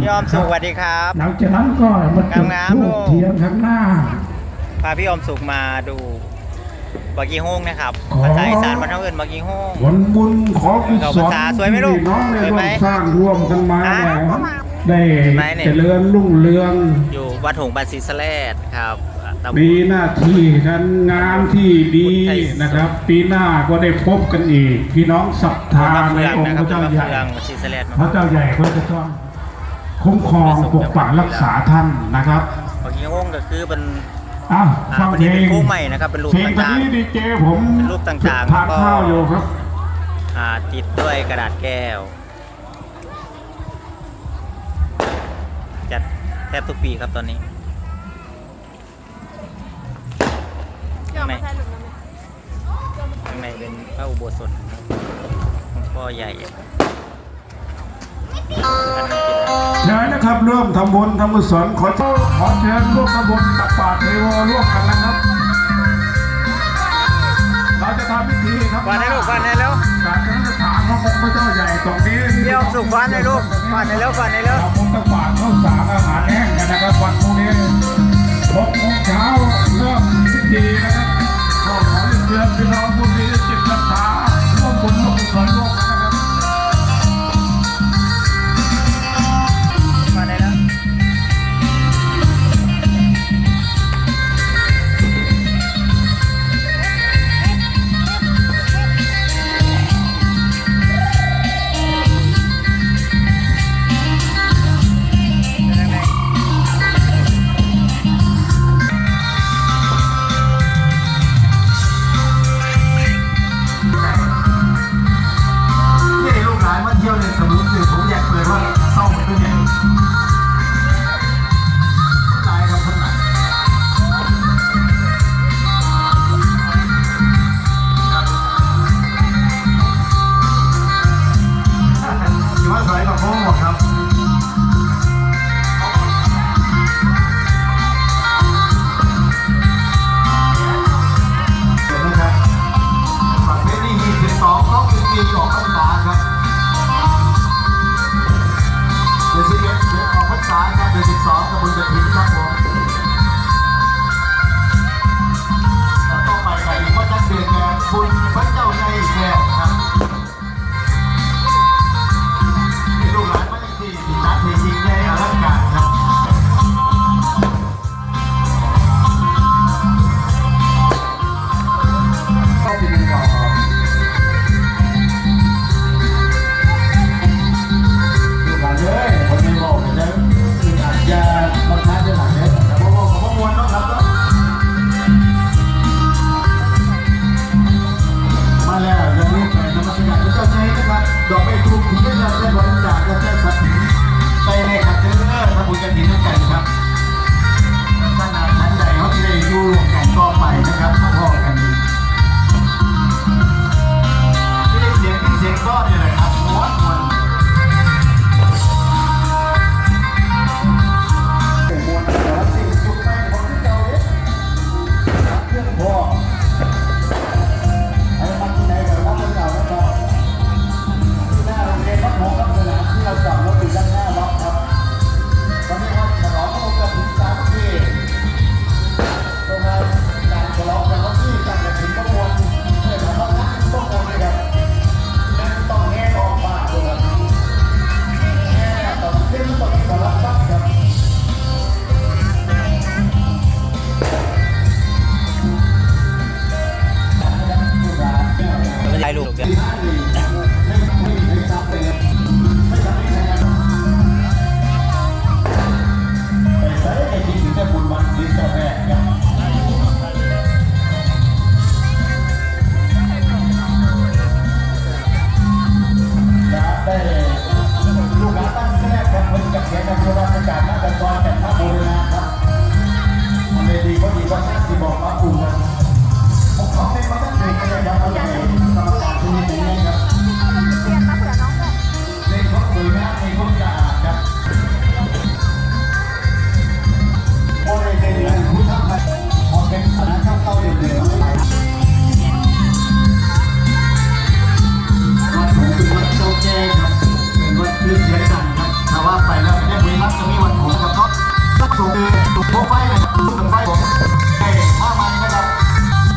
พี่ออมสุขสวัสดีครับหลังจากนั้นก็มาจุดงามๆธูลูปกเทียนข้างหน้าพาพี่ออมสุขมาดูบากีโฮงนะครับขอภาษาอีสานมันเท่าอื่นบากีโฮงผลบุญขอกุศเข้าลพรรษาสวยไหมลูกที่น้องได้สวยร่ไหมวมสร้างร่วมกันมาอะแล้วได้เห็นไหมเนี่ยเจริญรุ่งเรือง อยู่วัดหงส์บันซีสะแลดครับตำบลมีหน้าที่การงานที่ดีนะครับ ปีหน้าก็ได้พบกันอีก พี่น้องศรัทธามาในเฟืององนะค์คพรับระเจ้ามาใหญ่เฟืองซีสะแลดพระเจ้าใหญ่ก็จะต้อง คุ้มครองปกปักรักษาท่านนะครับบากีโฮงก็คือเป็นอ้าวอ่าฟังวันเพลนี้เป็นงคู่ใหม่นะครับเป็นรูปเพลงตอนต่างนี้ดีเจผมเป็นรูปต่างๆทานแล้วก็ข้าวอยู่ครับๆอ่าติดด้วยกระดาษแก้ว จัดแทบทุกปีครับตอนนี้ข้างในข้างในเป็นพระอุโบสถหลวงพ่อใหญ่ รับร่วมทำบุญทำกุศลขอขอเชิญร่วมทำบุญตักบาตรเทโวร่วมกันนะครับ เราจะทำพิธีครับฟันให้ลูกฟันให้แล้วการนั้นสถานพระองค์พระเจ้าใหญ่ตรงนี้เดี๋ยวสุกฟันให้ลูกฟันให้แล้วฟันให้แล้วเราคงตักบาตรข้าวสารอาหารแห้ง behind me.